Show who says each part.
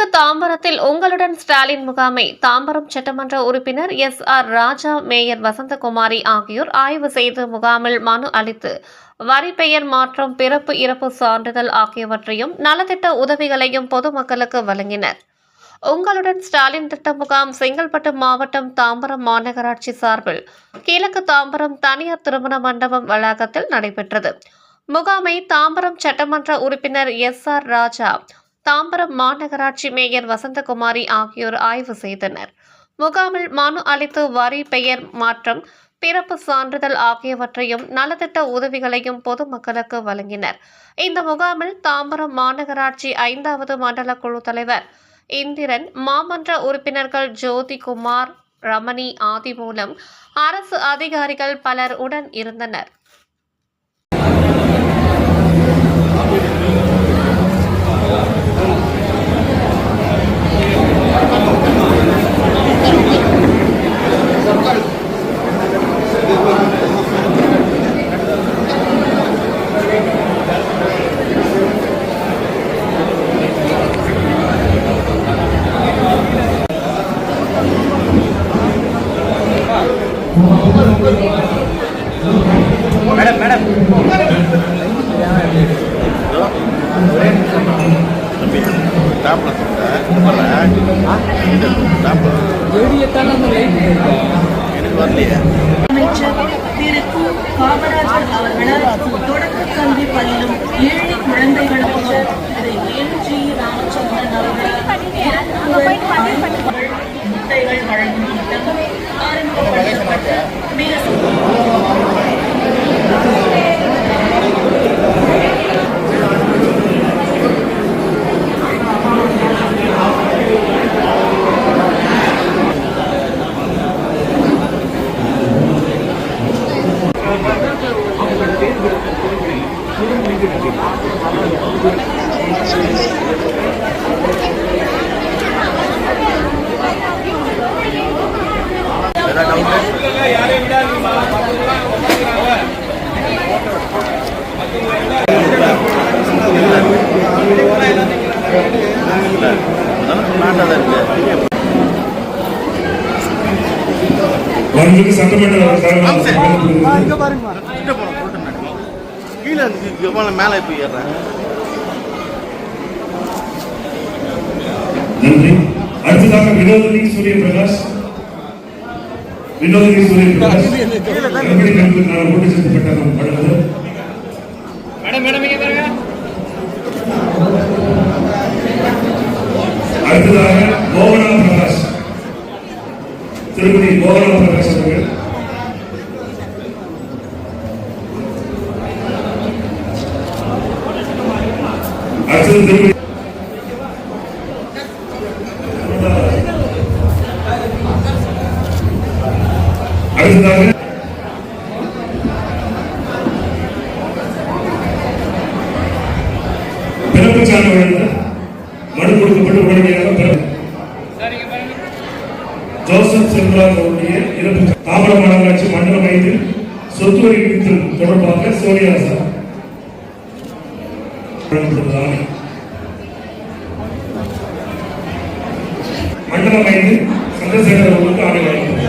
Speaker 1: கிழக்கு தாம்பரத்தில் உங்களுடன் ஸ்டாலின் முகாமை தாம்பரம் சட்டமன்ற உறுப்பினர் S R Raja mayor Vasanthakumari ஆகியோர் ஆய்வு செய்து முகாமில் மனு அளித்து வரி பெயர் மாற்றம் பிறப்பு இறப்பு சான்றிதழ் ஆகியவற்றையும் நலத்திட்ட உதவிகளையும் பொதுமக்களுக்கு வழங்கினர். உங்களுடன் ஸ்டாலின் திட்ட முகாம் செங்கல்பட்டு மாவட்டம் தாம்பரம் மாநகராட்சி சார்பில் கிழக்கு தாம்பரம் தனியார் திருமண மண்டபம் வளாகத்தில் நடைபெற்றது. முகாமை தாம்பரம் சட்டமன்ற உறுப்பினர் எஸ் ஆர் ராஜா தாம்பரம் மாநகராட்சி மேயர் வசந்தகுமாரி ஆகியோர் ஆய்வு செய்தனர். முகாமில் மனு அளித்து வரி பெயர் மாற்றம் பிறப்பு சான்றிதழ் ஆகியவற்றையும் நலத்திட்ட உதவிகளையும் பொதுமக்களுக்கு வழங்கினர். இந்த முகாமில் தாம்பரம் மாநகராட்சி ஐந்தாவது மண்டல குழு தலைவர் இந்திரன் மாமன்ற உறுப்பினர்கள் ஜோதிகுமார் ரமணி ஆதி மூலம் அரசு அதிகாரிகள் பலர் உடன் இருந்தனர்.
Speaker 2: எனக்கு வரலையே
Speaker 3: திரு கு. காமராஜர் அவர்களால் தொடக்க கல்வி பயிலும் ஏழை திரு ஜி. ராமச்சந்திரன் முட்டைகள் வழங்கும் திட்டம் ஆரம்பிக்கப்பட்டு மிக
Speaker 4: மாண்புமிகு சட்டமன்ற
Speaker 2: மேடம் கீழே மேலே போய் ஏறுறேன்?
Speaker 4: நன்றி. அடுத்ததாக வினோதினி சூரிய பிரகாஷ் வினோதினி சூரிய பிரகாஷ் எப்படி கல்விக்கான ஊட்டச்சத்து பெட்டகம் வழங்குவது அடுத்ததாக மோகனா பிரகாஷ் திருப்பதி மோகனா பிரகாஷ் அவர்கள் அடுத்தது திருப்பதி அடுத்ததாக பிறப்பு சான்று வழங்க மனு கொடுக்கப்பட்டு உடனடியாக ஜோசப் செல்வராஜ் அவருடைய இறப்பு தாம்பரம் மாநகராட்சி மண்டல ஐந்தில் சொத்து வரி விதித்தல் தொடர்பாக சோனியா சார் மண்டல மண்டலம் சந்திரசேகர் அவர்களுக்கு ஆணை வழங்கப்பட்டது.